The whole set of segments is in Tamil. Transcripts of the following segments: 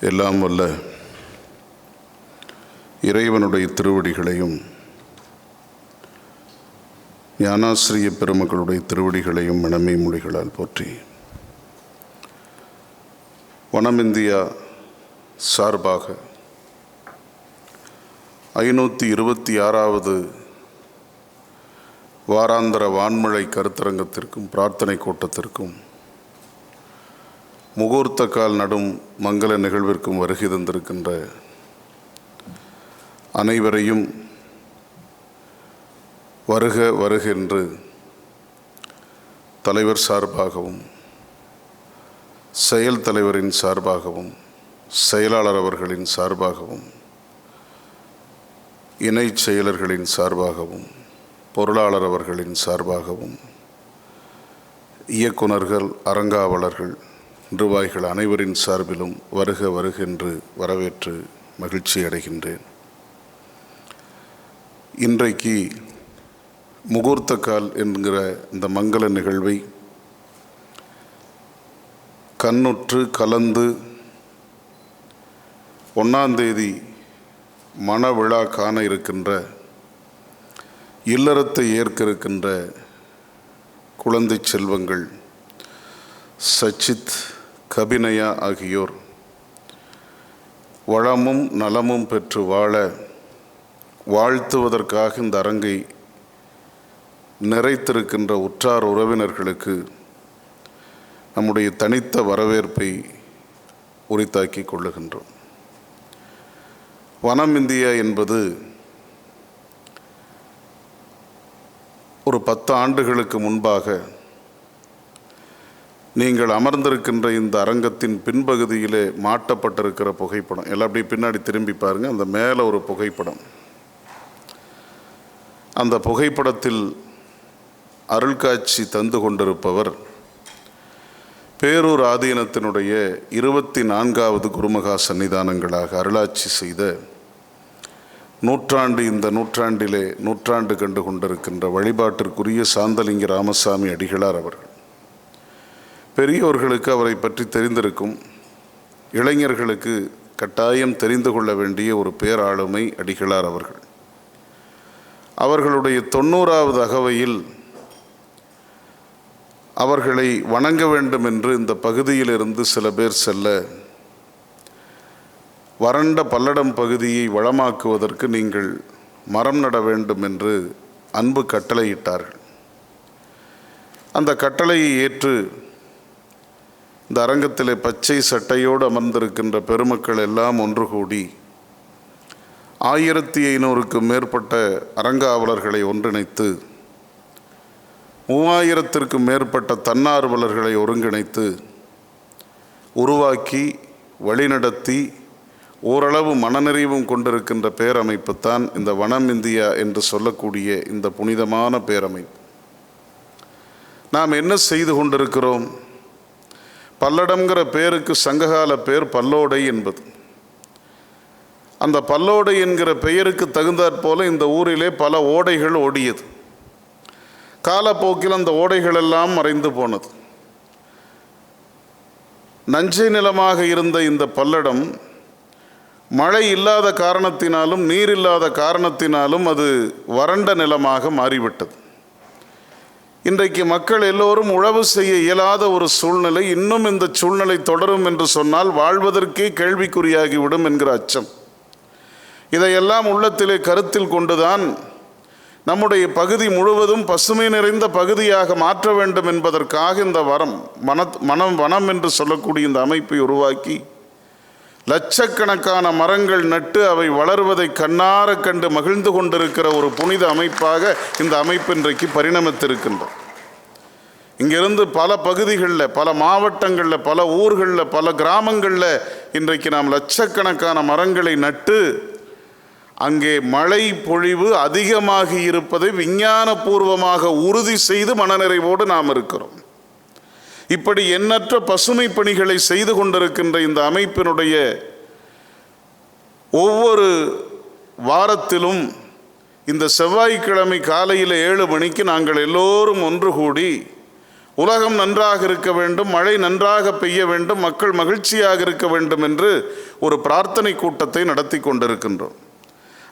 எல்லாம் வல்ல இறைவனுடைய திருவடிகளையும் ஞானாசிரிய பெருமக்களுடைய திருவடிகளையும் மனமே மொழிகளால் போற்றி. வனம் இந்தியா சார்பாக ஐநூற்றி இருபத்தி ஆறாவது வாராந்திர வான்மழை கருத்தரங்கத்திற்கும் பிரார்த்தனை கூட்டத்திற்கும் முகூர்த்த கால் நடும் மங்கள நிகழ்விற்கும் வருகை தந்திருக்கின்ற அனைவரையும் வருக வருக என்று தலைவர் சார்பாகவும் செயல் தலைவரின் சார்பாகவும் செயலாளர் அவர்களின் சார்பாகவும் இணை செயலர்களின் சார்பாகவும் பொருளாளர் அவர்களின் சார்பாகவும் இயக்குனர்கள் அரங்காவலர்கள் நிர்வாகிகள் அனைவரின் சார்பிலும் வருக வருக என்று வரவேற்று மகிழ்ச்சி அடைகின்றேன். இன்றைக்கு முகூர்த்த கால் என்கிற இந்த மங்கள நிகழ்வை கண்ணுற்று கலந்து ஒன்றாந்தேதி மன விழா காண இருக்கின்ற இல்லறத்தை ஏற்க இருக்கின்ற குழந்தை செல்வங்கள் சச்சித் கபினயா ஆகியோர். வளமும் நலமும் பெற்று வாழ வாழ்த்துவதற்காக இந்த அரங்கை நிறைத்திருக்கின்ற உற்றார் உறவினர்களுக்கு நம்முடைய தனித்த வரவேற்பை உரித்தாக்கி கொள்ளுகின்றோம். வனம் இந்தியா என்பது ஒரு பத்து ஆண்டுகளுக்கு முன்பாக நீங்கள் அமர்ந்திருக்கின்ற இந்த அரங்கத்தின் பின்பகுதியிலே மாட்டப்பட்டிருக்கிற புகைப்படம். எல்லாம் அப்படியே பின்னாடி திரும்பி பாருங்கள் அந்த மேலே ஒரு புகைப்படம். அந்த புகைப்படத்தில் அருள்காட்சி தந்து கொண்டிருப்பவர் பேரூர் ஆதீனத்தினுடைய இருபத்தி நான்காவது குருமகா சன்னிதானங்களாக அருளாட்சி செய்த நூற்றாண்டு இந்த நூற்றாண்டிலே நூற்றாண்டு கண்டு கொண்டிருக்கின்ற வழிபாட்டிற்குரிய சாந்தலிங்க ராமசாமி அடிகளார் அவர்கள். பெரியவர்களுக்கு அவரை பற்றி தெரிந்திருக்கும் இளைஞர்களுக்கு கட்டாயம் தெரிந்து கொள்ள வேண்டிய ஒரு பேராளுமை அடிகளார் அவர்கள். அவர்களுடைய தொண்ணூறாவது அகவையில் அவர்களை வணங்க வேண்டும் என்று இந்த பகுதியிலிருந்து சில பேர் செல்ல வறண்ட பல்லடம் பகுதியை வளமாக்குவதற்கு நீங்கள் மரம் நட வேண்டும் என்று அன்பு கட்டளையிட்டார்கள். அந்த கட்டளையை ஏற்று இந்த அரங்கத்திலே பச்சை சட்டையோடு அமர்ந்திருக்கின்ற பெருமக்கள் எல்லாம் ஒன்று கூடி ஆயிரத்தி ஐநூறுக்கும் மேற்பட்ட அரங்காவலர்களை ஒன்றிணைத்து மூவாயிரத்திற்கும் மேற்பட்ட தன்னார்வலர்களை ஒருங்கிணைத்து உருவாக்கி வழிநடத்தி ஓரளவு மனநிறைவும் கொண்டிருக்கின்ற பேரமைப்பு தான் இந்த வனம் இந்தியா என்று சொல்லக்கூடிய இந்த புனிதமான பேரமைப்பு. நாம் என்ன செய்து கொண்டிருக்கிறோம்? பல்லடம்ங்கிற பேருக்கு சங்ககால பேர் பல்லோடை என்பது. அந்த பல்லோடை என்கிற பெயருக்கு தகுந்தாற் போல இந்த ஊரிலே பல ஓடைகள் ஓடியது. காலப்போக்கில் அந்த ஓடைகள் எல்லாம் மறைந்து போனது. நஞ்சை நிலமாக இருந்த இந்த பல்லடம் மழை இல்லாத காரணத்தினாலும் நீர் இல்லாத காரணத்தினாலும் அது வறண்ட நிலமாக மாறிவிட்டது. இன்றைக்கு மக்கள் எல்லோரும் உழவு செய்ய இயலாத ஒரு சூழ்நிலை இன்னும் இந்த சூழ்நிலை தொடரும் என்று சொன்னால் வாழ்வதற்கே கேள்விக்குறியாகிவிடும் என்கிற அச்சம். இதையெல்லாம் உள்ளத்திலே கருத்தில் கொண்டுதான் நம்முடைய பகுதி முழுவதும் பசுமை நிறைந்த பகுதியாக மாற்ற வேண்டும் என்பதற்காக இந்த வரம் மன மனம் வனம் என்று சொல்லக்கூடிய இந்த அமைப்பை உருவாக்கி லட்சக்கணக்கான மரங்கள் நட்டு அவை வளர்வதை கண்ணார கண்டு மகிழ்ந்து கொண்டிருக்கிற ஒரு புனித அமைப்பாக இந்த அமைப்பு இன்றைக்கு பரிணமித்திருக்கின்றோம். இங்கிருந்து பல பகுதிகளில் பல மாவட்டங்களில் பல ஊர்களில் பல கிராமங்களில் இன்றைக்கு நாம் லட்சக்கணக்கான மரங்களை நட்டு அங்கே மழை பொழிவு அதிகமாகி இருப்பதை விஞ்ஞானபூர்வமாக உறுதி செய்து மனநிறைவோடு நாம் இருக்கிறோம். இப்படி எண்ணற்ற பசுமை பணிகளை செய்து கொண்டிருக்கின்ற இந்த அமைப்பினுடைய ஒவ்வொரு வாரத்திலும் இந்த செவ்வாய்க்கிழமை காலையில் ஏழு மணிக்கு நாங்கள் எல்லோரும் ஒன்று கூடி உலகம் நன்றாக இருக்க வேண்டும் மழை நன்றாக பெய்ய வேண்டும் மக்கள் மகிழ்ச்சியாக இருக்க வேண்டும் என்று ஒரு பிரார்த்தனை கூட்டத்தை நடத்தி கொண்டிருக்கின்றோம்.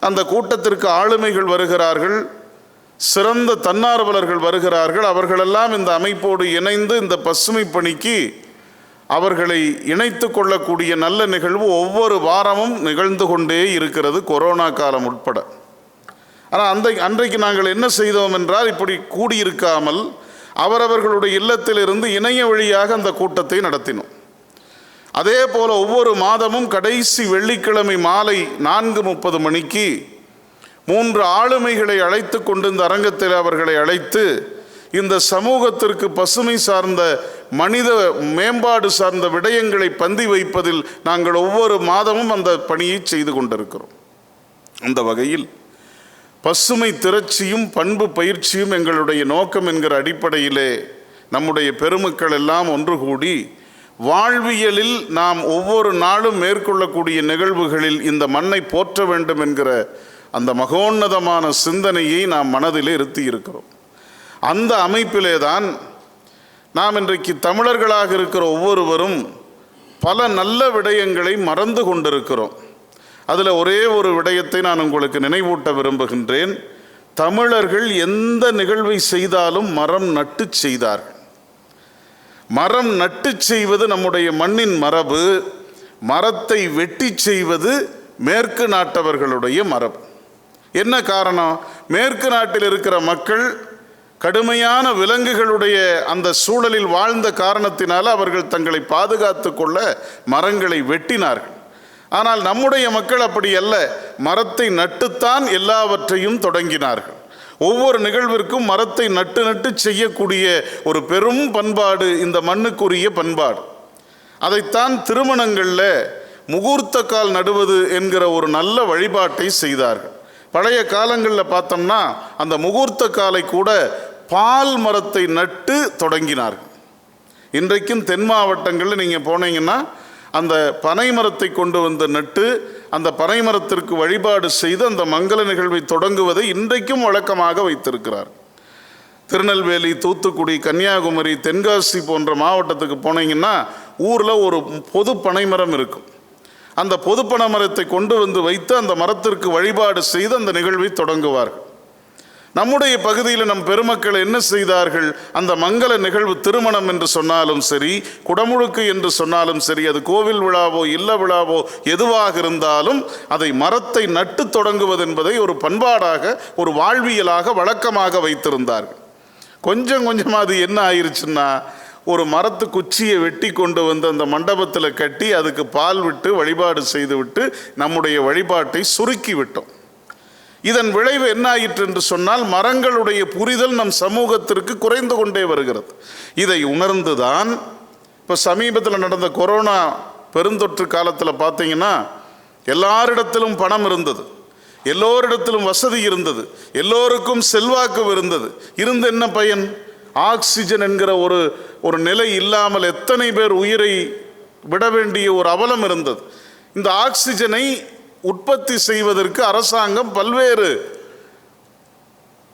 அந்த கூட்டத்திற்கு ஆளுமைகள் வருகிறார்கள் சிறந்த தன்னார்வலர்கள் வருகிறார்கள் அவர்களெல்லாம் இந்த அமைப்போடு இணைந்து இந்த பசுமை பணிக்கு அவர்களை இணைத்து கொள்ளக்கூடிய நல்ல நிகழ்வு ஒவ்வொரு வாரமும் நிகழ்ந்து கொண்டே இருக்கிறது கொரோனா காலம் உட்பட. ஆனால் அந்த அன்றைக்கு நாங்கள் என்ன செய்தோம் என்றால் இப்படி கூடியிருக்காமல் அவரவர்களுடைய இல்லத்திலிருந்து இணைய வழியாக அந்த கூட்டத்தை நடத்தினோம். அதே போல் ஒவ்வொரு மாதமும் கடைசி வெள்ளிக்கிழமை மாலை நான்கு முப்பது மணிக்கு மூன்று ஆளுமைகளை அழைத்து கொண்டு இந்த அரங்கத்தில் அவர்களை அழைத்து இந்த சமூகத்திற்கு பசுமை சார்ந்த மனித மேம்பாடு சார்ந்த விடயங்களை பந்தி வைப்பதில் நாங்கள் ஒவ்வொரு மாதமும் அந்த பணியை செய்து கொண்டிருக்கிறோம். அந்த வகையில் பசுமை திரட்சியும் பண்பு பயிற்சியும் எங்களுடைய நோக்கம் என்கிற அடிப்படையிலே நம்முடைய பெருமக்கள் எல்லாம் ஒன்று கூடி வாழ்வியலில் நாம் ஒவ்வொரு நாளும் மேற்கொள்ளக்கூடிய நிகழ்வுகளில் இந்த மண்ணை போற்ற வேண்டும் என்கிற அந்த மகோன்னதமான சிந்தனையை நாம் மனதிலே இருத்தி இருக்கிறோம். அந்த அமைப்பிலே தான் நாம் இன்றைக்கு தமிழர்களாக இருக்கிற ஒவ்வொருவரும் பல நல்ல விடயங்களை மறந்து கொண்டிருக்கிறோம். அதில் ஒரே ஒரு விடயத்தை நான் உங்களுக்கு நினைவூட்ட விரும்புகின்றேன். தமிழர்கள் எந்த நிகழ்வை செய்தாலும் மரம் நட்டு செய்தார்கள். மரம் நட்டு செய்வது நம்முடைய மண்ணின் மரபு. மரத்தை வெட்டி செய்வது மேற்கு நாட்டவர்களுடைய மரபு. என்ன காரணம்? மேற்கு நாட்டில் இருக்கிற மக்கள் கடுமையான விலங்குகளுடைய அந்த சூழலில் வாழ்ந்த காரணத்தினால் அவர்கள் தங்களை பாதுகாத்து கொள்ள மரங்களை வெட்டினார்கள். ஆனால் நம்முடைய மக்கள் அப்படி அல்ல. மரத்தை நட்டுத்தான் எல்லாவற்றையும் தொடங்கினார்கள். ஒவ்வொரு நிகழ்விற்கும் மரத்தை நட்டு நட்டு செய்யக்கூடிய ஒரு பெரும் பண்பாடு இந்த மண்ணுக்குரிய பண்பாடு. அதைத்தான் திருமணங்களில் முகூர்த்த கால் நடுவது என்கிற ஒரு நல்ல வழிபாட்டை செய்தார்கள். பழைய காலங்களில் பார்த்தோம்னா அந்த முகூர்த்த காலை கூட பால் மரத்தை நட்டு தொடங்கினார்கள். இன்றைக்கும் தென் மாவட்டங்களில் நீங்கள் போனீங்கன்னா அந்த பனை மரத்தை கொண்டு வந்து நட்டு அந்த பனை மரத்திற்கு வழிபாடு செய்து அந்த மங்கள நிகழ்வை தொடங்குவதை இன்றைக்கும் வழக்கமாக வைத்திருக்கிறார். திருநெல்வேலி தூத்துக்குடி கன்னியாகுமரி தென்காசி போன்ற மாவட்டத்துக்கு போனீங்கன்னா ஊரில் ஒரு பொது பனைமரம் இருக்கும். அந்த பொது பனை மரத்தை கொண்டு வந்து வைத்து அந்த மரத்திற்கு வழிபாடு செய்து அந்த நிகழ்வை தொடங்குவார்கள். நம்முடைய பகுதியில் நம் பெருமக்கள் என்ன செய்தார்கள்? அந்த மங்கள நிகழ்வு திருமணம் என்று சொன்னாலும் சரி குடமுழுக்கு என்று சொன்னாலும் சரி அது கோவில் விழாவோ இல்ல விழாவோ எதுவாக இருந்தாலும் அதை மரத்தை நட்டு தொடங்குவது என்பதை ஒரு பண்பாடாக ஒரு வாழ்வியலாக வழக்கமாக வைத்திருந்தார்கள். கொஞ்சம் கொஞ்சமாக அது என்ன ஆயிருச்சுன்னா ஒரு மரத்து குச்சியை வெட்டி கொண்டு வந்து அந்த மண்டபத்தில் கட்டி அதுக்கு பால் விட்டு வழிபாடு செய்து விட்டு நம்முடைய வழிபாட்டை சுருக்கி விட்டோம். இதன் விளைவு என்ன ஆயிற்று என்று சொன்னால் மரங்களுடைய புரிதல் நம் சமூகத்திற்கு குறைந்து கொண்டே வருகிறது. இதை உணர்ந்துதான் இப்போ சமீபத்தில் நடந்த கொரோனா பெருந்தொற்று காலத்தில் பார்த்தீங்கன்னா எல்லாரிடத்திலும் பணம் இருந்தது. எல்லோரிடத்திலும் வசதி இருந்தது. எல்லோருக்கும் செல்வாக்கு இருந்தது. இருந்து என்ன பயன்? ஆக்சிஜன் என்கிற ஒரு ஒரு நிலை இல்லாமல் எத்தனை பேர் உயிரை விட வேண்டிய ஒரு அவலம் இருந்தது. இந்த ஆக்சிஜனை உற்பத்தி செய்வதற்கு அரசாங்கம் பல்வேறு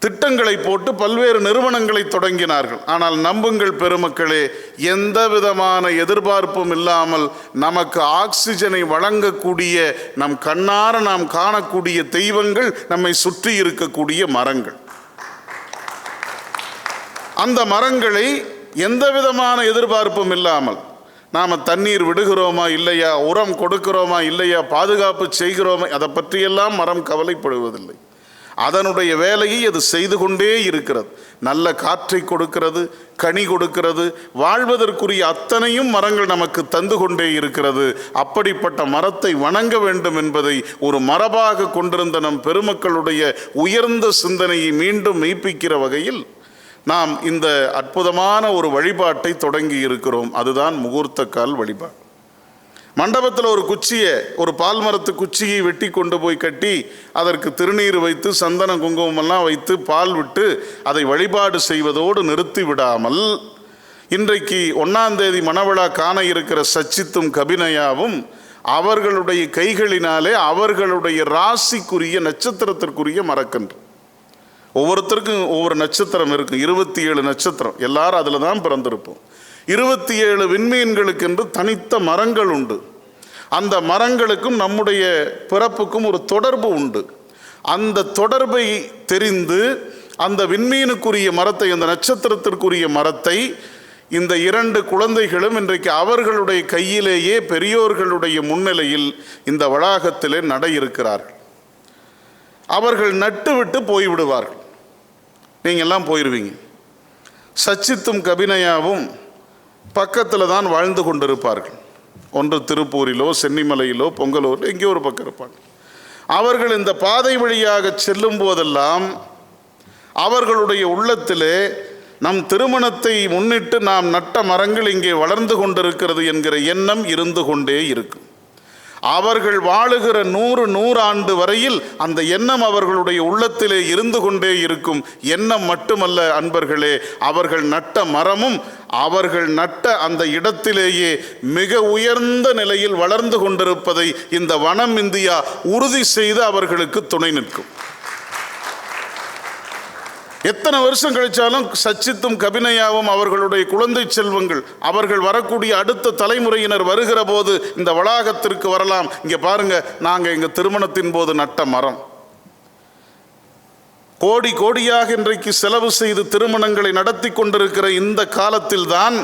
திட்டங்களை போட்டு பல்வேறு நிறுவனங்களை தொடங்கினார்கள். ஆனால் நம்புங்கள் பெருமக்களே எந்த விதமான எதிர்பார்ப்பும் இல்லாமல் நமக்கு ஆக்சிஜனை வழங்கக்கூடிய நம் கண்ணார நாம் காணக்கூடிய தெய்வங்கள் நம்மை சுற்றி இருக்கக்கூடிய மரங்கள். அந்த மரங்களை எந்த விதமான எதிர்பார்ப்பும் இல்லாமல் நாம் தண்ணீர் விடுகிறோமா இல்லையா? உரம் கொடுக்கிறோமா இல்லையா? பாதுகாப்பு செய்கிறோமா? அதை பற்றியெல்லாம் மரம் கவலைப்படுவதில்லை. அதனுடைய வேலையை அது செய்து கொண்டே இருக்கிறது. நல்ல காற்றை கொடுக்கிறது கனி கொடுக்கிறது வாழ்வதற்குரிய அத்தனையும் மரங்கள் நமக்கு தந்து கொண்டே இருக்கிறது. அப்படிப்பட்ட மரத்தை வணங்க வேண்டும் என்பதை ஒரு மரபாக கொண்டிருந்த நம் பெருமக்களுடைய உயர்ந்த சிந்தனையை மீண்டும் மெய்ப்பிக்கிற வகையில் நாம் இந்த அற்புதமான ஒரு வழிபாட்டை தொடங்கி இருக்கிறோம். அதுதான் முகூர்த்த கால் வழிபாடு. மண்டபத்தில் ஒரு குச்சியை ஒரு பால் மரத்து குச்சியை வெட்டி கொண்டு போய் கட்டி அதற்கு திருநீர் வைத்து சந்தன குங்குமமெல்லாம் வைத்து பால் விட்டு அதை வழிபாடு செய்வதோடு நிறுத்தி விடாமல் இன்றைக்கு ஒன்றாம் தேதி மணவிழா காண இருக்கிற சச்சித்தும் கபினயாவும் அவர்களுடைய கைகளினாலே அவர்களுடைய ராசிக்குரிய நட்சத்திரத்திற்குரிய மரக்கன்று. ஒவ்வொருத்தருக்கும் ஒவ்வொரு நட்சத்திரம் இருக்கும் இருபத்தி ஏழு நட்சத்திரம். எல்லாரும் அதில் தான் பிறந்திருப்போம். இருபத்தி ஏழு விண்மீன்களுக்கென்று தனித்த மரங்கள் உண்டு. அந்த மரங்களுக்கும் நம்முடைய பிறப்புக்கும் ஒரு தொடர்பு உண்டு. அந்த தொடர்பை தெரிந்து அந்த விண்மீனுக்குரிய மரத்தை அந்த நட்சத்திரத்திற்குரிய மரத்தை இந்த இரண்டு குழந்தைகளும் இன்றைக்கு அவர்களுடைய கையிலேயே பெரியோர்களுடைய முன்னிலையில் இந்த வளாகத்திலே நட இருக்கிறார்கள் அவர்கள் நட்டு விட்டு போய்விடுவார்கள். நீங்கள் எல்லாம் போயிடுவீங்க சச்சித்தும் கபினயாவும் பக்கத்தில் தான் வாழ்ந்து கொண்டிருப்பார்கள். ஒன்று திருப்பூரிலோ சென்னிமலையிலோ பொங்கலூரில் எங்கேயோ ஒரு பக்கம் இருப்பாங்க. அவர்கள் இந்த பாதை வழியாக செல்லும் போதெல்லாம் அவர்களுடைய உள்ளத்திலே நம் திருமணத்தை முன்னிட்டு நாம் நட்ட மரங்கள் இங்கே வளர்ந்து கொண்டிருக்கிறது என்கிற எண்ணம் இருந்து கொண்டே இருக்கும். அவர்கள் வாழுகிற நூறு நூறாண்டு வரையில் அந்த எண்ணம் அவர்களுடைய உள்ளத்திலே இருந்து கொண்டே இருக்கும் எண்ணம் மட்டுமல்ல அன்பர்களே அவர்கள் நட்ட மரமும் அவர்கள் நட்ட அந்த இடத்திலேயே மிக உயர்ந்த நிலையில் வளர்ந்து கொண்டிருப்பதை இந்த வனம் இந்தியா உறுதி செய்து அவர்களுக்கு துணை நிற்கும். எத்தனை வருஷம் கழிச்சாலும் சச்சித்தும் கபினையாவும் அவர்களுடைய குழந்தை செல்வங்கள் அவர்கள் வரக்கூடிய அடுத்த தலைமுறையினர் வருகிற போது இந்த வளாகத்திற்கு வரலாம். இங்கே பாருங்க நாங்கள் எங்கள் திருமணத்தின் போது நட்ட மரம். கோடி கோடியாக இன்றைக்கு செலவு செய்து திருமணங்களை நடத்தி கொண்டிருக்கிற இந்த காலத்தில்தான்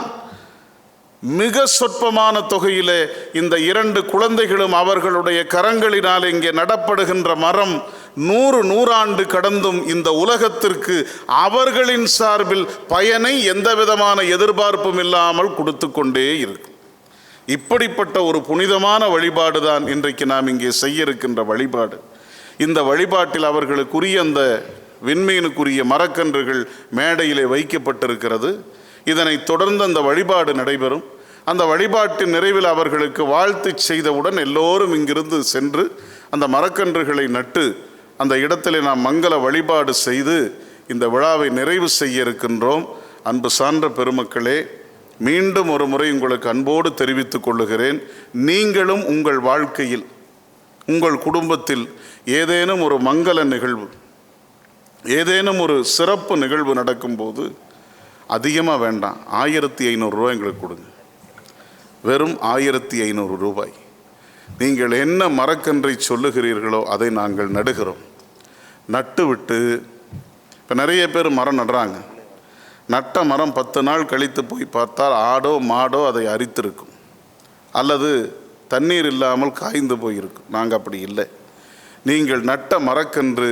மிக சொற்பமான தொகையிலே இந்த இரண்டு குழந்தைகளும் அவர்களுடைய கரங்களினால் இங்கே நடப்படுகின்ற மரம் நூறு நூறாண்டு கடந்தும் இந்த உலகத்திற்கு அவர்களின் சார்பில் பயனை எந்த விதமான எதிர்பார்ப்பும் இல்லாமல் கொடுத்து கொண்டே இருக்கும் இப்படிப்பட்ட ஒரு புனிதமான வழிபாடு தான் இன்றைக்கு நாம் இங்கே செய்ய இருக்கின்ற வழிபாடு. இந்த வழிபாட்டில் அவர்களுக்குரிய அந்த விண்மீனுக்குரிய மரக்கன்றுகள் மேடையிலே வைக்கப்பட்டிருக்கிறது. இதனைத் தொடர்ந்து அந்த வழிபாடு நடைபெறும். அந்த வழிபாட்டின் நிறைவில் அவர்களுக்கு வாழ்த்து செய்தவுடன் எல்லோரும் இங்கிருந்து சென்று அந்த மரக்கன்றுகளை நட்டு அந்த இடத்திலே நாம் மங்கள வழிபாடு செய்து இந்த விழாவை நிறைவு செய்ய இருக்கின்றோம். அன்பு சான்ற பெருமக்களே மீண்டும் ஒரு முறை உங்களுக்கு அன்போடு தெரிவித்துக் கொள்ளுகிறேன். நீங்களும் உங்கள் வாழ்க்கையில் உங்கள் குடும்பத்தில் ஏதேனும் ஒரு மங்கள நிகழ்வு ஏதேனும் ஒரு சிறப்பு நிகழ்வு நடக்கும்போது அதிகமாக வேண்டாம். ஆயிரத்தி ஐநூறுரூவா எங்களுக்கு கொடுங்க. வெறும் ஆயிரத்தி ஐநூறு ரூபாய். நீங்கள் என்ன மரக்கன்றை சொல்லுகிறீர்களோ அதை நாங்கள் நடுகிறோம். நட்டுவிட்டு இப்போ நிறைய பேர் மரம் நடுறாங்க. நட்ட மரம் பத்து நாள் கழித்து போய் பார்த்தால் ஆடோ மாடோ அதை அரித்திருக்கும். அல்லது தண்ணீர் இல்லாமல் காய்ந்து போயிருக்கும். நாங்கள் அப்படி இல்லை. நீங்கள் நட்ட மரக்கன்று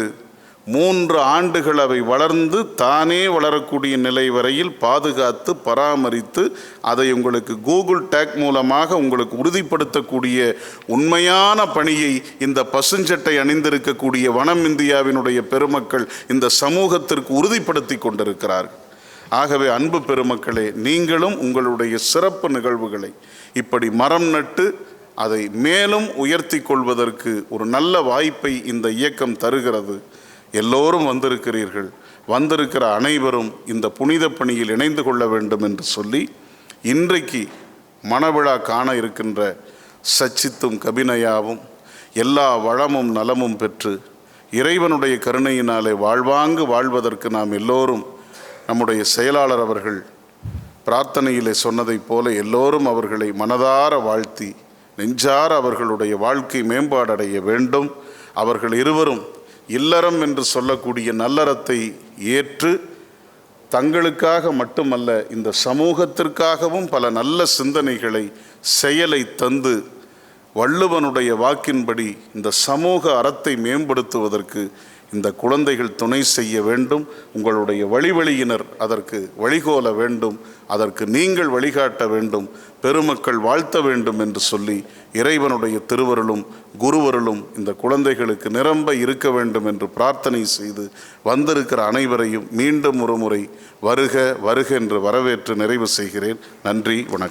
மூன்று ஆண்டுகள் அவை வளர்ந்து தானே வளரக்கூடிய நிலை வரையில் பாதுகாத்து பராமரித்து அதை உங்களுக்கு கூகுள் டேக் மூலமாக உங்களுக்கு உறுதிப்படுத்தக்கூடிய உண்மையான பணியை இந்த பசுஞ்சட்டை அணிந்திருக்கக்கூடிய வனம் இந்தியாவினுடைய பெருமக்கள் இந்த சமூகத்திற்கு உறுதிப்படுத்தி கொண்டிருக்கிறார்கள். ஆகவே அன்பு பெருமக்களே நீங்களும் உங்களுடைய சிறப்பு நிகழ்வுகளை இப்படி மரம் நட்டு அதை மேலும் உயர்த்தி கொள்வதற்கு ஒரு நல்ல வாய்ப்பை இந்த இயக்கம் தருகிறது. எல்லோரும் வந்திருக்கிறீர்கள். வந்திருக்கிற அனைவரும் இந்த புனித பணியில் இணைந்து கொள்ள வேண்டும் என்று சொல்லி இன்றைக்கு மணவிழா காண இருக்கின்ற சச்சித்தும் கபினயாவும் எல்லா வளமும் நலமும் பெற்று இறைவனுடைய கருணையினாலே வாழ்வாங்கு வாழ்வதற்கு நாம் எல்லோரும் நம்முடைய செயலாளர் அவர்கள் பிரார்த்தனையிலே சொன்னதைப் போல எல்லோரும் அவர்களை மனதார வாழ்த்தி நெஞ்சார அவர்களுடைய வாழ்க்கை மேம்பாடடைய வேண்டும். அவர்கள் இருவரும் இல்லறம் என்று சொல்லக்கூடிய நல்லறத்தை ஏற்று தங்களுக்காக மட்டுமல்ல இந்த சமூகத்திற்காகவும் பல நல்ல சிந்தனைகளை செயலை தந்து வள்ளுவனுடைய வாக்கின்படி இந்த சமூக அறத்தை மேம்படுத்துவதற்கு இந்த குழந்தைகள் துணை செய்ய வேண்டும் உங்களுடைய வழிவழியினர் அதற்கு வழிகோல வேண்டும் அதற்கு நீங்கள் வழிகாட்ட வேண்டும் பெருமக்கள் வாழ்த்த வேண்டும் என்று சொல்லி இறைவனுடைய திருவருளும் குருவருளும் இந்த குழந்தைகளுக்கு நிரம்ப இருக்க வேண்டும் என்று பிரார்த்தனை செய்து வந்திருக்கிற அனைவரையும் மீண்டும் ஒரு முறை வருக வருக என்று வரவேற்று நிறைவு செய்கிறேன். நன்றி வணக்கம்.